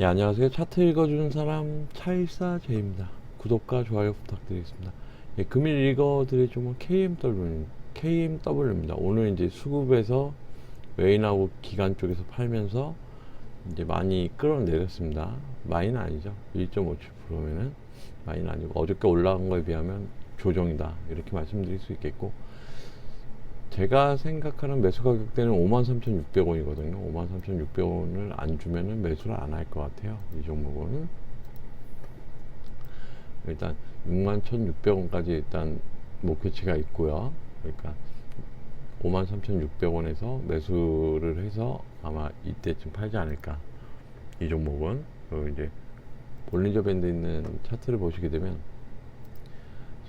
예, 안녕하세요. 차트 읽어주는 사람 차일사제입니다. 구독과 좋아요 부탁드리겠습니다. 예, 금일 읽어드릴 종목 KMW, KMW입니다. 오늘 이제 수급에서 웨인하고 기간 쪽에서 팔면서 이제 많이 끌어내렸습니다. 많이는 아니죠. 1.57%면은 많이는 아니고 어저께 올라간 거에 비하면 조정이다. 이렇게 말씀드릴 수 있겠고 제가 생각하는 매수 가격대는 53,600원이거든요. 53,600원을 안 주면은 매수를 안 할 것 같아요. 이 종목은. 일단 61,600원까지 일단 목표치가 있고요. 그러니까 53,600원에서 매수를 해서 아마 이때쯤 팔지 않을까. 이 종목은. 그리고 이제 볼린저 밴드 있는 차트를 보시게 되면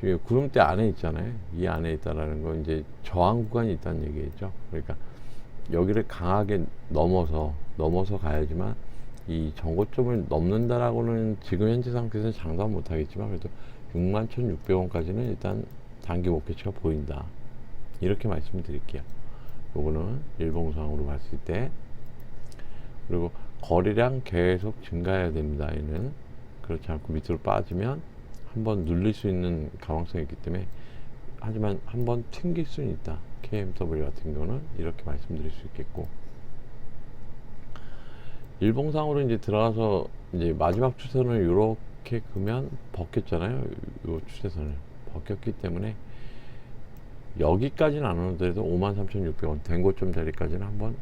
지금 구름대 안에 있잖아요. 이 안에 있다라는 건 이제 저항 구간이 있다는 얘기겠죠. 그러니까 여기를 강하게 넘어서 넘어서 가야지만 이 정고점을 넘는다라고는 지금 현재 상태에서 장담 못 하겠지만 그래도 61,600원까지는 일단 단기 목표치가 보인다. 이렇게 말씀드릴게요. 요거는 일봉상으로 봤을 때 그리고 거래량 계속 증가해야 됩니다. 얘는 그렇지 않고 밑으로 빠지면 한번 눌릴 수 있는 가능성이 있기 때문에 하지만 한번 튕길 수는 있다. KMW 같은 경우는 이렇게 말씀드릴 수 있겠고 일봉상으로 이제 들어가서 이제 마지막 추세선을 이렇게 그면 벗겼잖아요. 요 추세선을 벗겼기 때문에 여기까지는 안 오더라도 53,600원 된 고점 자리까지는 한번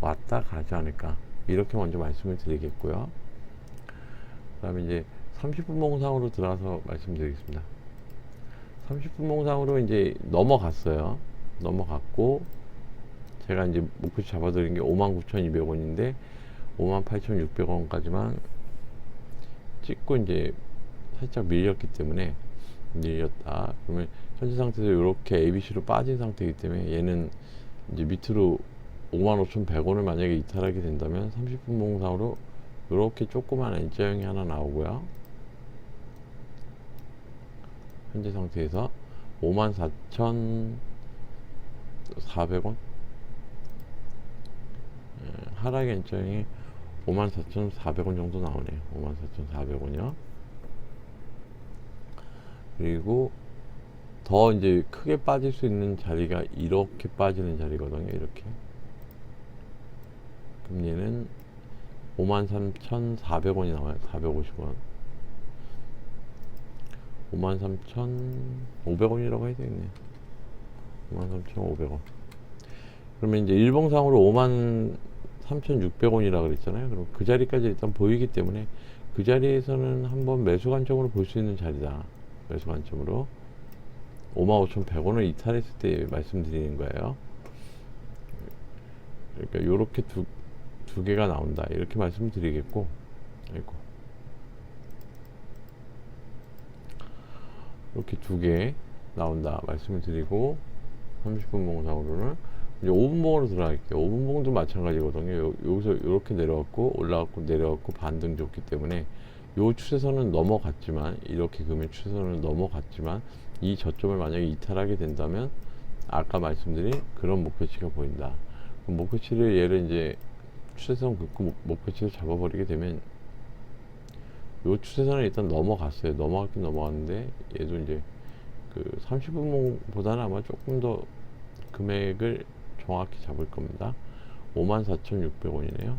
왔다 가지 않을까 이렇게 먼저 말씀을 드리겠고요. 그다음에 이제 30분 몽상으로 들어가서 말씀드리겠습니다. 30분 몽상으로 이제 넘어갔어요. 넘어갔고 제가 이제 목표치 잡아드린 게 59,200원인데 58,600원까지만 찍고 이제 살짝 밀렸기 때문에 밀렸다. 그러면 현재 상태에서 이렇게 ABC로 빠진 상태이기 때문에 얘는 이제 밑으로 55,100원을 만약에 이탈하게 된다면 30분 몽상으로 이렇게 조그만 N자형이 하나 나오고요. 현재 상태에서 54,400원 예, 하락 N자형이 54,400원 정도 나오네요. 54,400원이요. 그리고 더 이제 크게 빠질 수 있는 자리가 이렇게 빠지는 자리거든요. 이렇게. 얘는 53,400원이 나와요. 450원. 53,500원이라고 해야 되겠네요. 53,500원. 그러면 이제 일봉상으로 53,600원이라고 그랬잖아요. 그럼 그 자리까지 일단 보이기 때문에 그 자리에서는 한번 매수 관점으로 볼 수 있는 자리다. 매수 관점으로. 55,100원을 이탈했을 때 말씀드리는 거예요. 그러니까 요렇게 두, 두 개가 나온다. 이렇게 말씀드리겠고. 아이고. 이렇게 두 개 나온다 말씀을 드리고 30분 봉 상으로는 이제 5분 봉으로 들어갈게요. 5분 봉도 마찬가지거든요. 요, 여기서 이렇게 내려왔고 올라갔고 내려왔고 반등 줬기 때문에 요 추세선은 넘어갔지만 이렇게 그러면 추세선을 넘어갔지만 이 저점을 만약에 이탈하게 된다면 아까 말씀드린 그런 목표치가 보인다. 목표치를 얘를 이제 추세선 긋고 목- 목표치를 잡아버리게 되면 요 추세선을 일단 넘어갔어요. 넘어갔긴 넘어갔는데 얘도 이제 그 30분봉보다는 아마 조금 더 금액을 정확히 잡을 겁니다. 54,600원이네요.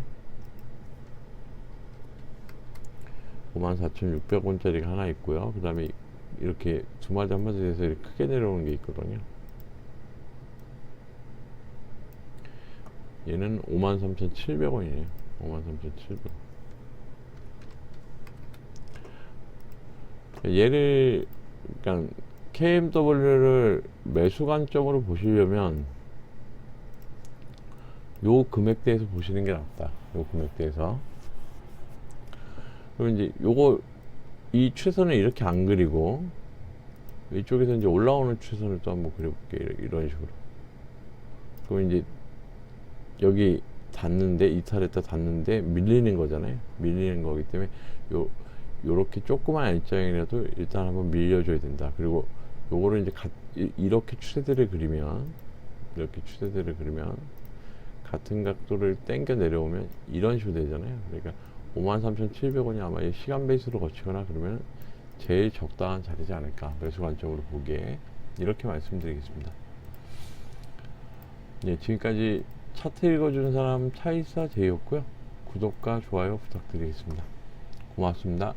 54,600원짜리가 하나 있고요. 그 다음에 이렇게 두 마디 한 마디 돼서 이렇게 크게 내려오는 게 있거든요. 얘는 53,700원이네요. 53,700원. 얘를 그러니까 KMW를 매수 관점으로 보시려면 요 금액대에서 보시는 게 낫다. 요 금액대에서. 그럼 이제 요거 이 추세선을 이렇게 안 그리고 이쪽에서 이제 올라오는 추세선을 또 한번 그려볼게요. 이런- 이런 식으로. 그럼 이제 여기 닿는데 이탈했다 닿는데 밀리는 거잖아요. 밀리는 거기 때문에 요 요렇게 조그만 L자형이라도 일단 한번 밀려줘야 된다. 그리고 요거를 이제 가, 이- 이렇게 추세대를 그리면 이렇게 추세대를 그리면 같은 각도를 당겨 내려오면 이런 식으로 되잖아요. 그러니까 53,700원이 아마 이 시간 베이스로 거치거나 그러면 제일 적당한 자리지 않을까 매수 관점으로 보기에 이렇게 말씀드리겠습니다. 예, 지금까지 차트 읽어주는 사람 차이사 제이였고요. 구독과 좋아요 부탁드리겠습니다. 고맙습니다.